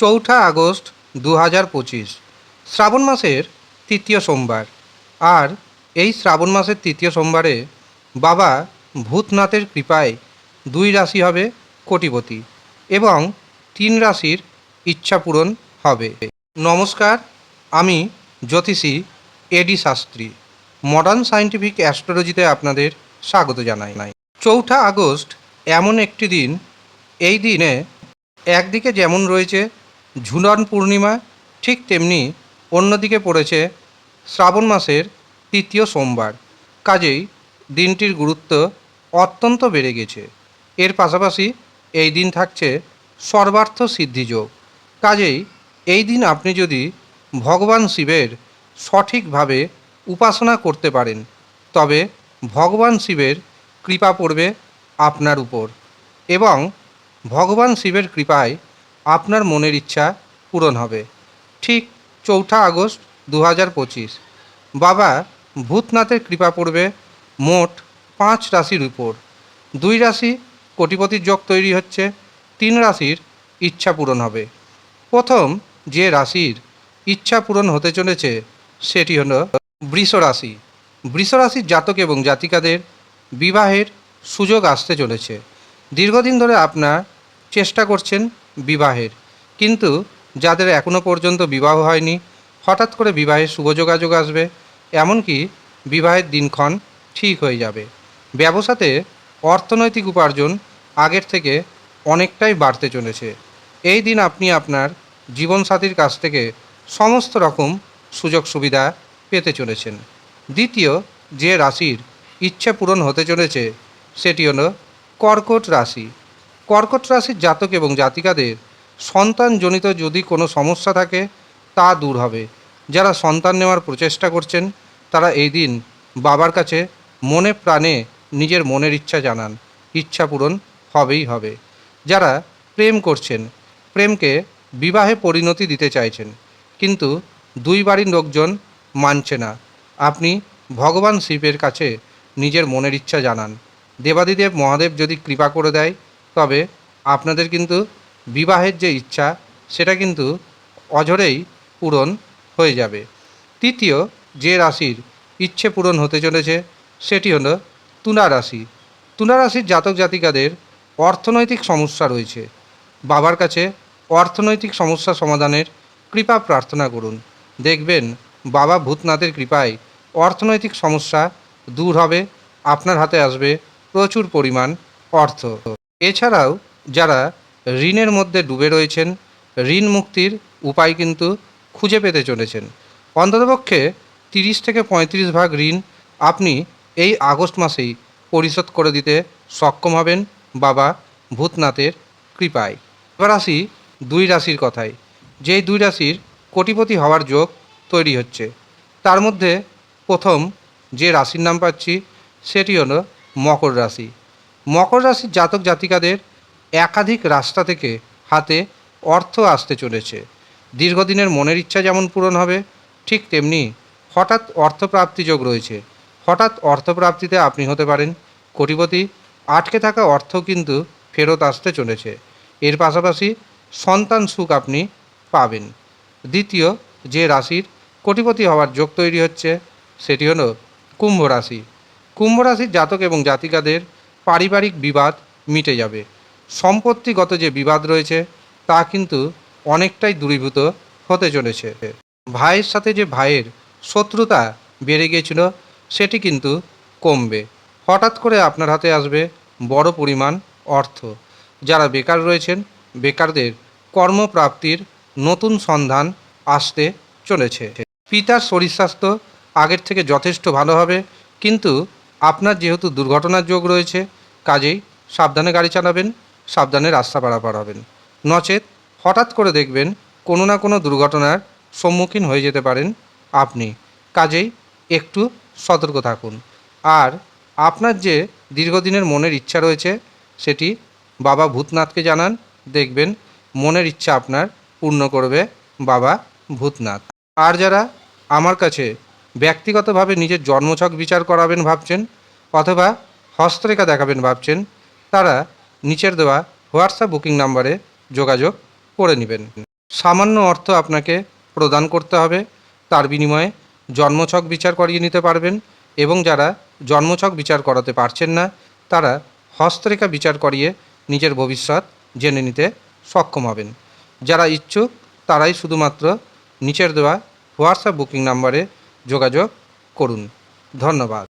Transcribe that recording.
চৌঠা আগস্ট দু হাজার পঁচিশ, শ্রাবণ মাসের তৃতীয় সোমবার। আর এই শ্রাবণ মাসের তৃতীয় সোমবারে বাবা ভূতনাথের কৃপায় দুই রাশি হবে কোটিপতি এবং তিন রাশির ইচ্ছা পূরণ হবে। নমস্কার, আমি জ্যোতিষী এডি শাস্ত্রী মডার্ন সায়েন্টিফিক অ্যাস্ট্রোলজিতে আপনাদের স্বাগত জানাই। নাই চৌঠা আগস্ট এমন একটি দিন, এই দিনে একদিকে যেমন রয়েছে ঝুলন পূর্ণিমা ঠিক তেমনি অন্যদিকে পড়েছে শ্রাবণ মাসের তৃতীয় সোমবার। কাজেই দিনটির গুরুত্ব অত্যন্ত বেড়ে গেছে। এর পাশাপাশি এই দিন থাকছে সর্বার্থ সিদ্ধিযোগ কাজেই এই দিন আপনি যদি ভগবান শিবের সঠিকভাবে উপাসনা করতে পারেন, তবে ভগবান শিবের কৃপা পড়বে আপনার উপর এবং ভগবান শিবের কৃপায় আপনার মনের ইচ্ছা পূরণ হবে। ঠিক চৌঠা আগস্ট দু হাজার পঁচিশ। বাবা ভূতনাথের কৃপা পড়বে মোট পাঁচ রাশির উপর। দুই রাশি কোটিপতির যোগ তৈরি হচ্ছে, তিন রাশির ইচ্ছা পূরণ হবে। প্রথম যে রাশির ইচ্ছা পূরণ হতে চলেছে, সেটি হল বৃষ রাশি। বৃষ রাশির জাতক এবং জাতিকাদের বিবাহের সুযোগ আসতে চলেছে। দীর্ঘদিন ধরে আপনার চেষ্টা করছেন বিবাহের। কিন্তু যাদের এখনও পর্যন্ত বিবাহ হয়নি, হঠাৎ করে বিবাহের শুভ যোগাযোগ আসবে, এমনকি বিবাহের দিনক্ষণ ঠিক হয়ে যাবে। ব্যবসাতে অর্থনৈতিক উপার্জন আগের থেকে অনেকটাই বাড়তে চলেছে। এই দিন আপনি আপনার জীবনসাথীর কাছ থেকে সমস্ত রকম সুযোগ সুবিধা পেতে চলেছেন। দ্বিতীয় যে রাশির ইচ্ছা পূরণ হতে চলেছে, সেটি হলো কর্কট রাশি। কর্কট রাশির জাতক এবং জাতিকাদের সন্তানজনিত যদি কোনো সমস্যা থাকে, তা দূর হবে। যারা সন্তান নেওয়ার প্রচেষ্টা করছেন, তারা এই দিন বাবার কাছে মনে প্রাণে নিজের মনের ইচ্ছা জানান। ইচ্ছা পূরণ হবেই হবে। যারা প্রেম করছেন, প্রেমকে বিবাহে পরিণতি দিতে চাইছেন, কিন্তু দুই বাড়ির লোকজন মানছে না। আপনি ভগবান শিবের কাছে নিজের মনের ইচ্ছা জানান। দেবাদিদেব মহাদেব যদি কৃপা করে দেয় তবে আপনাদের কিন্তু বিবাহের যে ইচ্ছা, সেটা কিন্তু অঝরেই পূরণ হয়ে যাবে। তৃতীয় যে রাশির ইচ্ছে পূরণ হতে চলেছে, সেটি হলো তুলা রাশি। তুলা রাশির জাতক জাতিকাদের অর্থনৈতিক সমস্যা রয়েছে। বাবার কাছে অর্থনৈতিক সমস্যা সমাধানের কৃপা প্রার্থনা করুন। দেখবেন বাবা ভূতনাথের কৃপায় অর্থনৈতিক সমস্যা দূর হবে, আপনার হাতে আসবে প্রচুর পরিমাণ অর্থ। এছাড়াও যারা ঋণের মধ্যে ডুবে রয়েছেন, ঋণ মুক্তির উপায় কিন্তু খুঁজে পেতে চলেছেন। অন্ততপক্ষে তিরিশ থেকে পঁয়ত্রিশ ভাগ ঋণ আপনি এই আগস্ট মাসেই পরিশোধ করে দিতে সক্ষম হবেন বাবা ভূতনাথের কৃপায়। এবার আসি দুই রাশির কথায়। যেই দুই রাশির কোটিপতি হওয়ার যোগ তৈরি হচ্ছে। তার মধ্যে প্রথম যে রাশির নাম পাচ্ছি, সেটি হলো মকর রাশি। মকর রাশির জাতক জাতিকাদের একাধিক রাস্তা থেকে হাতে অর্থ আসতে চলেছে। দীর্ঘদিনের মনের ইচ্ছা যেমন পূরণ হবে, ঠিক তেমনি হঠাৎ অর্থপ্রাপ্তি যোগ রয়েছে। হঠাৎ অর্থপ্রাপ্তিতে আপনি হতে পারেন, কোটিপতি, আটকে থাকা অর্থ কিন্তু ফেরত আসতে চলেছে। এর পাশাপাশি সন্তান সুখ আপনি পাবেন। দ্বিতীয় যে রাশির কোটিপতি হওয়ার যোগ তৈরি হচ্ছে, সেটি হলো কুম্ভ রাশি। কুম্ভ রাশির জাতক এবং জাতিকাদের পারিবারিক বিবাদ মিটে যাবে। সম্পত্তিগত যে বিবাদ রয়েছে, তা কিন্তু অনেকটাই দূরীভূত হতে চলেছে। ভাইয়ের সাথে যে ভাইয়ের শত্রুতা বেড়ে গিয়েছিল, সেটি কিন্তু কমবে। হঠাৎ করে আপনার হাতে আসবে বড় পরিমাণ অর্থ। যারা বেকার রয়েছেন, বেকারদের কর্মপ্রাপ্তির নতুন সন্ধান আসতে চলেছে। পিতার শরীর স্বাস্থ্য আগের থেকে যথেষ্ট ভালো হবে, কিন্তু আপনার যেহেতু দুর্ঘটনার যোগ রয়েছে, কাজেই সাবধানে গাড়ি চালাবেন, সাবধানে রাস্তা পারাপার হবেন। নচেত হঠাৎ করে দেখবেন কোনো না কোনো দুর্ঘটনার সম্মুখীন হয়ে যেতে পারেন আপনি। কাজেই একটু সতর্ক থাকুন। আর আপনার যে দীর্ঘদিনের মনের ইচ্ছা রয়েছে, সেটি বাবা ভূতনাথকে জানান। দেখবেন মনের ইচ্ছা আপনার পূর্ণ করবে বাবা ভূতনাথ। আর যারা আমার কাছে ব্যক্তিগতভাবে নিজের জন্মছক বিচার করাবেন ভাবছেন, অথবা হস্তরেখা দেখাবেন ভাবছেন, তারা নিচের দেওয়া হোয়াটসঅ্যাপ বুকিং নাম্বারে যোগাযোগ করে নেবেন। সামান্য অর্থ আপনাকে প্রদান করতে হবে, তার বিনিময়ে জন্মছক বিচার করিয়ে নিতে পারবেন, এবং যারা জন্মছক বিচার করাতে পারছেন না, তারা হস্তরেখা বিচার করিয়ে নিজের ভবিষ্যৎ জেনে নিতে সক্ষম হবেন। যারা ইচ্ছুক, তারাই শুধুমাত্র নিচের দেওয়া হোয়াটসঅ্যাপ বুকিং নাম্বারে যোগাযোগ করুন। ধন্যবাদ।